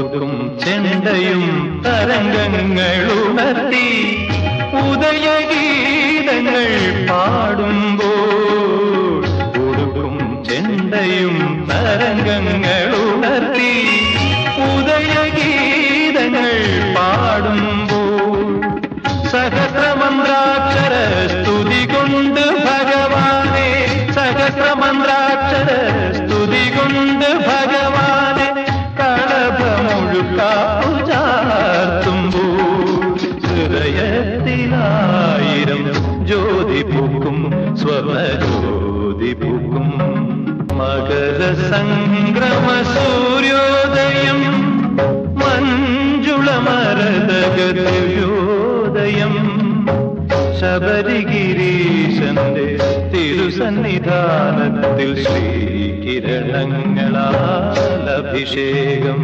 ഒടുക്കും ചെണ്ടയും തരംഗങ്ങളുണർത്തി ഉദയഗീതങ്ങൾ പാടുമ്പോൾ കൊടുക്കും ചെണ്ടയും തരംഗങ്ങളുണർത്തി ഉദയഗീതങ്ങൾ പാടുമ്പോൾ സഹസ്രമന്ത്രാക്ഷര സ്തുതി കൊണ്ട് ഭഗവാനെ സഹസ്രമന്ത്രാക്ഷര സ്തുതി കൊണ്ട് ഭഗവാനെ കളഭമൊഴുക്കാപ്പു ചാർത്തുമ്പോൾ ഹൃദയത്തിലായിരം ജ്യോതി പൂക്കും സ്വർണജ്യോതി പൂക്കും മകര സംക്രമ സൂര്യോദയം മഞ്ജുളമരതഗതയോദയം ശബരിഗിരീശന്റെ തിരുസന്നിധാനത്തിൽ ശ്രീകിരണങ്ങളാൽ അഭിഷേകം.